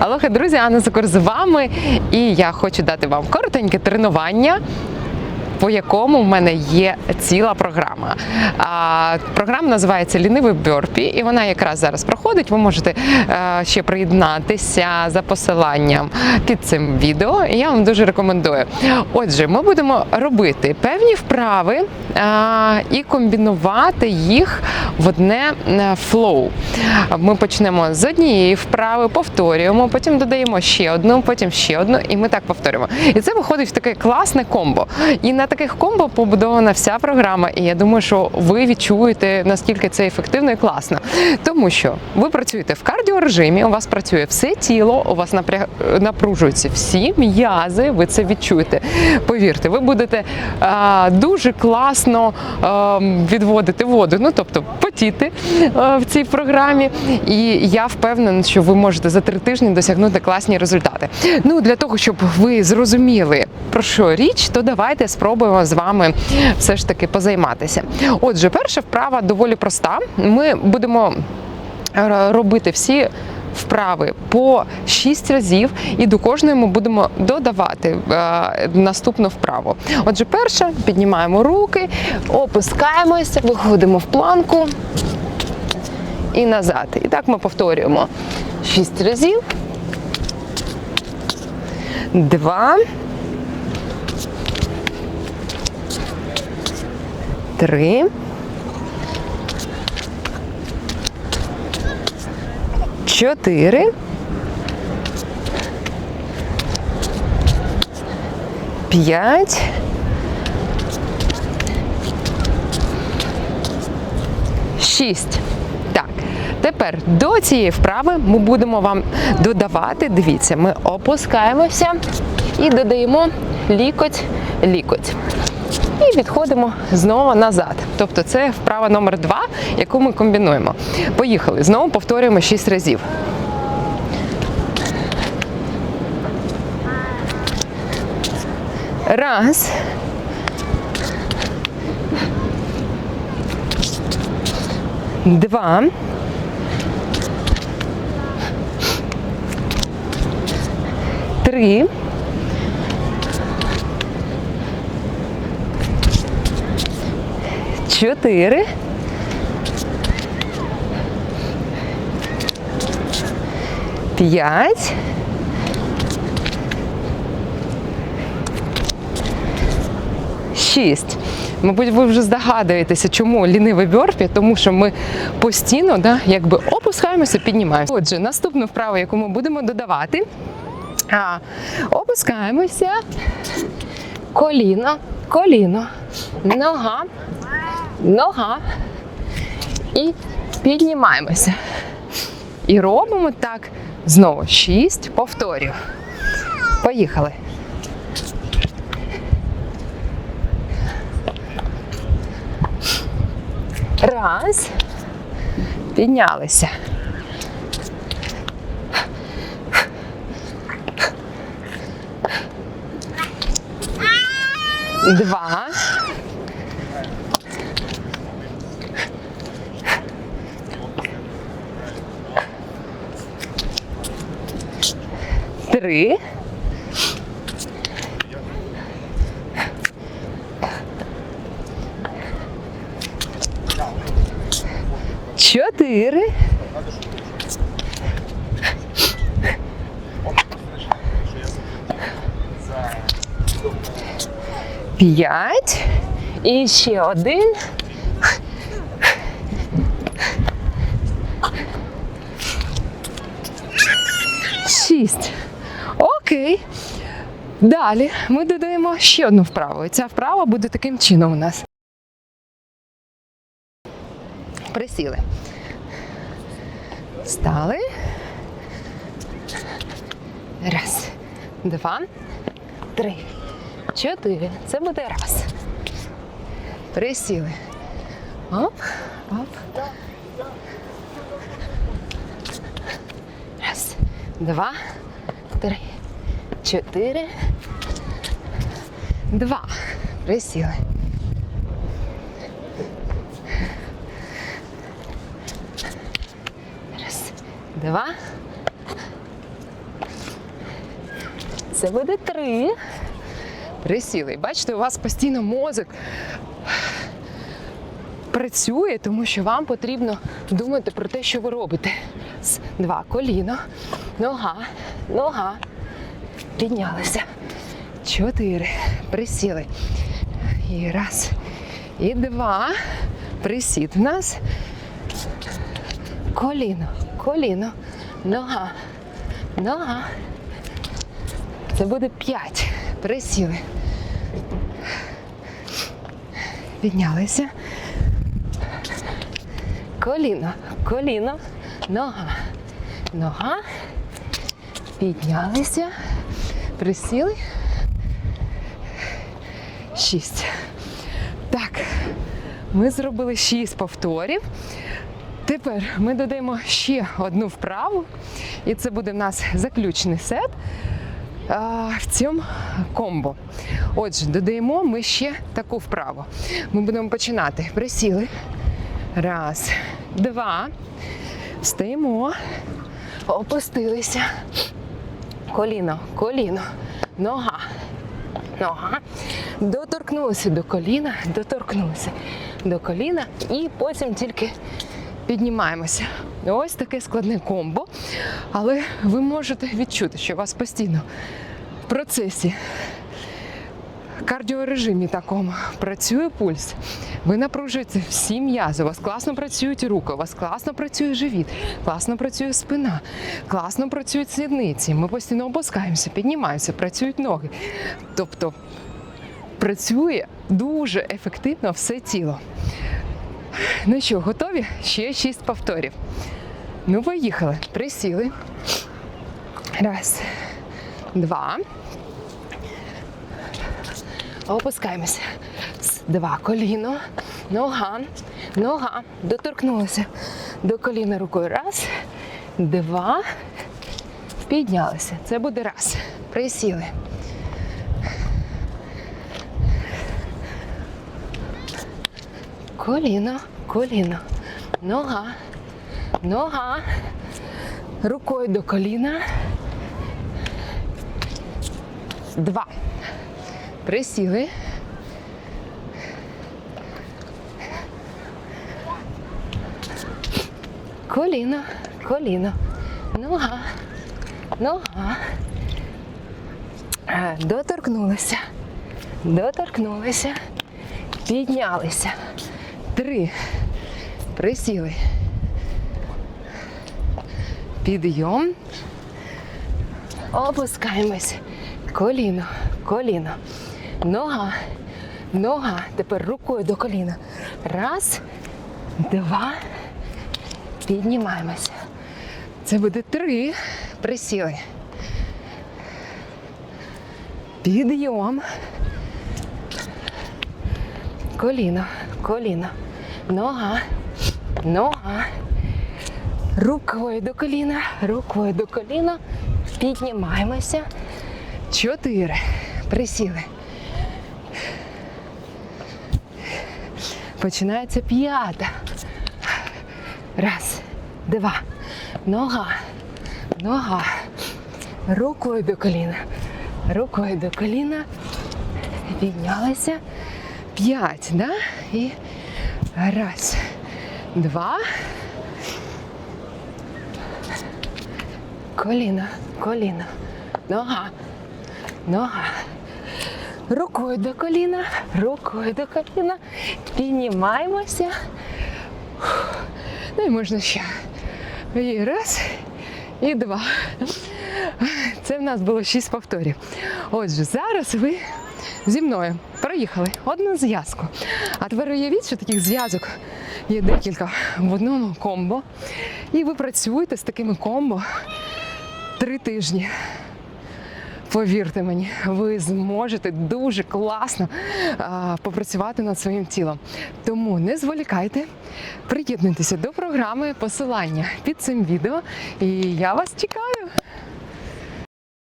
Алоха, друзі, Анна Закор з вами, і я хочу дати вам коротеньке тренування. По якому в мене є ціла програма. А, програма називається Лінивий Бьорпі, і вона якраз зараз проходить. Ви можете е, ще приєднатися за посиланням під цим відео. І я вам дуже рекомендую. Отже, ми будемо робити певні вправи е, і комбінувати їх в одне е, флоу. Ми почнемо з однієї вправи, повторюємо, потім додаємо ще одну, потім ще одну, і ми так повторюємо. І це виходить в таке класне комбо. І на таких комбо побудована вся програма. І я думаю, що ви відчуєте наскільки це ефективно і класно. Тому що ви працюєте в кардіорежимі, у вас працює все тіло, у вас напружуються всі м'язи. Ви це відчуєте. Повірте, ви будете а, дуже класно а, відводити воду, ну тобто потіти а, в цій програмі. І я впевнена, що ви можете за три тижні досягнути класні результати. Ну для того, щоб ви зрозуміли про що річ, то давайте спробуємо з вами все ж таки позайматися. Отже, перша вправа доволі проста. Ми будемо е, робити всі. Вправи по 6 разів, і до кожної ми будемо додавати е, наступну вправу. Отже, перша піднімаємо руки, опускаємося, виходимо в планку і назад. І так ми повторюємо 6 разів. Два. Три. Чотири. П'ять. Шість. Так, тепер до цієї вправи ми будемо вам додавати. Дивіться, ми опускаємося і додаємо лікоть, лікоть. І відходимо знову назад. Тобто це вправа номер два, яку ми комбінуємо. Поїхали. Знову повторюємо 6 разів. Раз. Два. Три. Чотири. П'ять. Шість. Мабуть, ви вже здогадуєтеся, чому лінивий бьорпі, тому що ми постійно да, якби опускаємося, піднімаємося. Отже, наступну вправу, яку ми будемо додавати, а, опускаємося, коліно, коліно, нога, нога і піднімаємося. І робимо так знову. Шість повторів. Поїхали. Раз. Піднялися. Два. Три. Чотири. П'ять. І ще один. Шість. Окей. Далі ми додаємо ще одну вправу. Ця вправа буде таким чином у нас. Присіли. Стали. Раз, два, три, чотири. Це буде раз. Присіли. Оп, оп. Раз, два, чотири. Два. Присіли. Раз, два, Це буде три. Присіли. Бачите, у вас постійно мозок працює, тому що вам потрібно думати про те, що ви робите. Два коліно, нога, нога. Піднялися. Чотири. Присіли. І раз. І два. Присід в нас. Коліно, коліно, нога, нога. Це буде п'ять. Присіли. Піднялися. Коліно, коліно, нога, нога. Піднялися. Присіли. Шість. Так, ми зробили шість повторів. Тепер ми додаємо ще одну вправу, і це буде в нас заключний сет а, в цьому комбо. Отже, додаємо ми ще таку вправу. Ми будемо починати. Присіли. Раз, два. Встаємо. Опустилися. Коліно, коліно, нога, нога. Доторкнулися до коліна, доторкнулися до коліна і потім тільки піднімаємося. Ось таке складне комбо. Але ви можете відчути, що у вас постійно в процесі кардіорежимі такому працює пульс. Ви напружуєте всі м'язи, у вас класно працюють руки, у вас класно працює живіт, класно працює спина, класно працюють сідниці. Ми постійно опускаємося, піднімаємося, працюють ноги. Тобто працює дуже ефективно все тіло. Ну що, готові? Ще шість повторів. Ну, поїхали. Присіли. Раз, два. Опускаємося. Два. Коліно, нога, нога. Доторкнулися до коліна рукою. Раз, два. Піднялися. Це буде раз. Присіли. Коліно, коліно, нога, нога. Рукою до коліна. Два. Присіли. Коліно, коліно, нога, нога. Е, Доторкнулися. Доторкнулися. Піднялися. Три. Присіли. Підйом. Опускаємось. Коліно, коліно. Нога, нога. Тепер рукою до коліна. Раз, два. Піднімаємося. Це буде три. Присіли. Підйом. Коліно, коліно. Нога, нога. Рукою до коліна, рукою до коліна. Піднімаємося. Чотири. Присіли. Починається п'ята. Раз, два. Нога. Нога. Рукою до коліна. Рукою до коліна. Піднялися. П'ять, да? І раз, два. Коліна, коліна. Нога. Нога. Рукою до коліна, рукою до коліна. Піднімаємося. Ну і можна ще. І раз, і два. Це в нас було шість повторів. Отже, зараз ви зі мною проїхали одну зв'язку. А тепер уявіть, що таких зв'язок є декілька в одному комбо. І ви працюєте з такими комбо три тижні. Повірте мені, ви зможете дуже класно а, попрацювати над своїм тілом. Тому не зволікайте, приєднуйтеся до програми посилання під цим відео, і я вас чекаю.